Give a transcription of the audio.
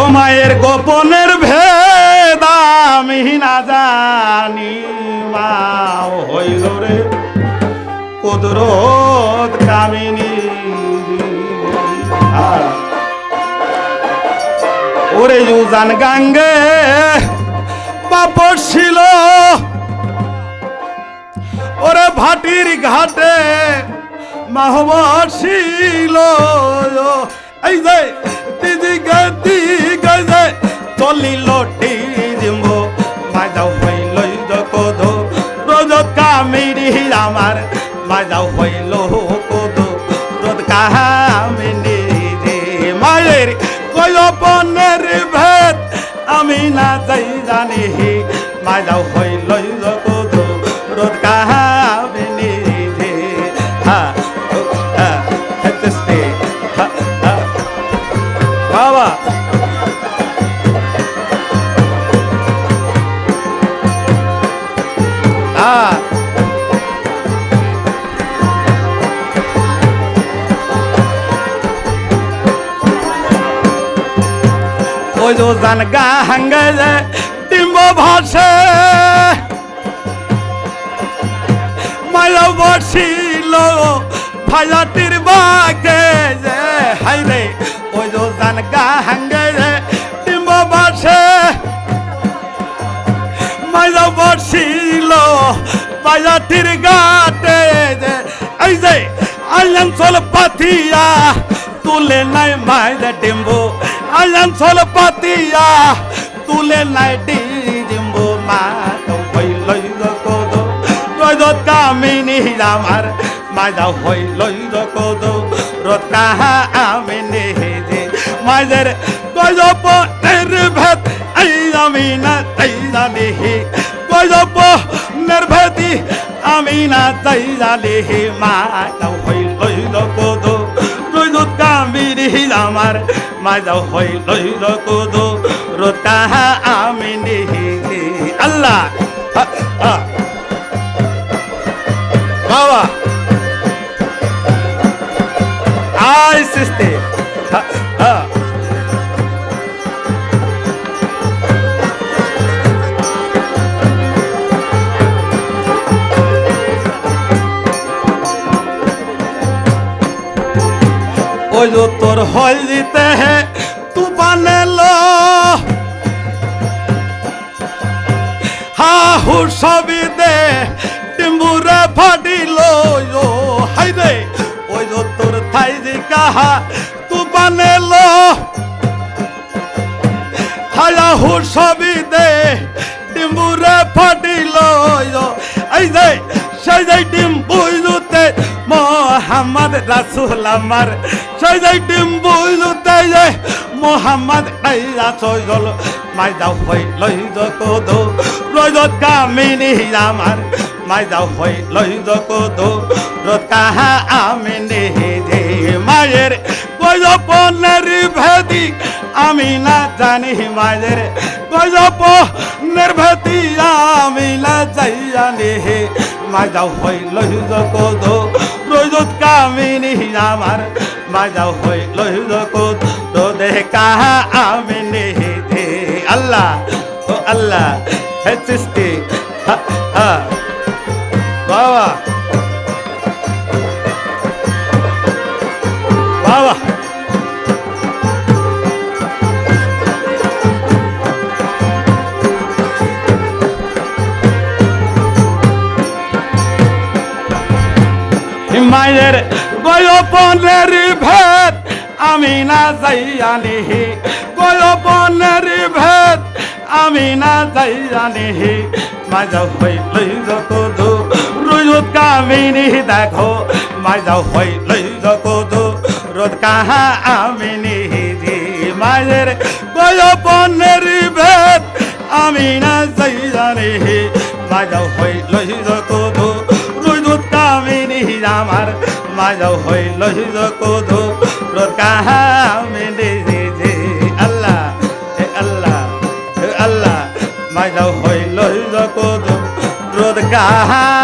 ও মায়ের গোপনের ভেদ আমি না জানি মা হইল রে কুদরত কামিনী। ওরে ইউজান গাঙ্গে বাপর ছিল। ওরে ভাটির ঘাটে মাহবর ছিল। এই যে মাজাও হইল কত? রোদ কাহামিনি রে মায়ের কয়পনের ভেদ, আমি না যাই জানি মাজাও হইল কত? রোদ কাহামিনি যে জান গা হাঙ্গে যে ডিম্ব ভাসে। মায়া বসিল ভাইয়াটির বাগে যে হাই রে যে জান গা হাঙ্গে যে ডিম্ব ভাসে। মায়া বসিল ভাইয়াটির গাটে যে এই যে আইলাম চল পাতিয়া, তুলে নাই মায়ের ডিম্বু আইলাম চল পাতিয়া, তুলে নাই ডিম্বু মা হইল কদ। রোদ কামিনী আমার মাজা হইল কদ। রোদ কাহা আমিনী যে মাঝের গজপ নির্ভেদ এই আমি না তাই জানি গজপ নির্ভেদি আমি না তাই জানি মা হইল কদ। রোদ কামিনী আমার মাজা হইল কদ। রোদ আমি আমিনী আল্লাহ। বাবা! আয় সিস্তে হা, হা। ওই যে তোর হল দিতে হে, তুফানে লো। হা হু সবই দে টিম্বুরে ফাটিল ও হাই রে ওই তোর থাই যে কাহা, তুফানে লো। হায়া হু সবই দে টিম্বুরে ফাটিল সেই যে টিম্বুতে মোহাম্মদ রাসুল আমার সেই যে টিম্বুতে যে মোহাম্মদ এই রাসুল মাই যাও হই লই যকদ রজত কামিনী আমার মাই যাও হই লই যকদ রত কাহা আমিনী যে মায়ের, গজপনের ভেদি আমি না জানি মায়ের। গজপ নির্ভেদি আমি না যাই জানি হে মাজাও হইল কদ রোজত কামিনী আমার মাজাও হইল কদ। তো কাহা আমি আল্লাহ, ও আল্লাহ, হে সৃষ্টি। বাবা। বাবা। মায়ের গয়পনের ভেদ, আমি না যাইয়ানি গয়পনের ভেদ, আমি না যাইয়ানি মাজা হইলই যকদ রোদ কামিনী দেখো। মাজা হইলই যকদ রোদ কাহা আমিনী জি মায়ের গয়পনের ভেদ, আমি না যাইয়ানি মাজা হইলই যকদ রোদ কামিনী আমার মাজাও হইল কদ রোদ কাহা মেনে যে যে, আল্লাহ, হে আল্লাহ হে আল্লাহ মাজাও হইল কদ রোদ কাহা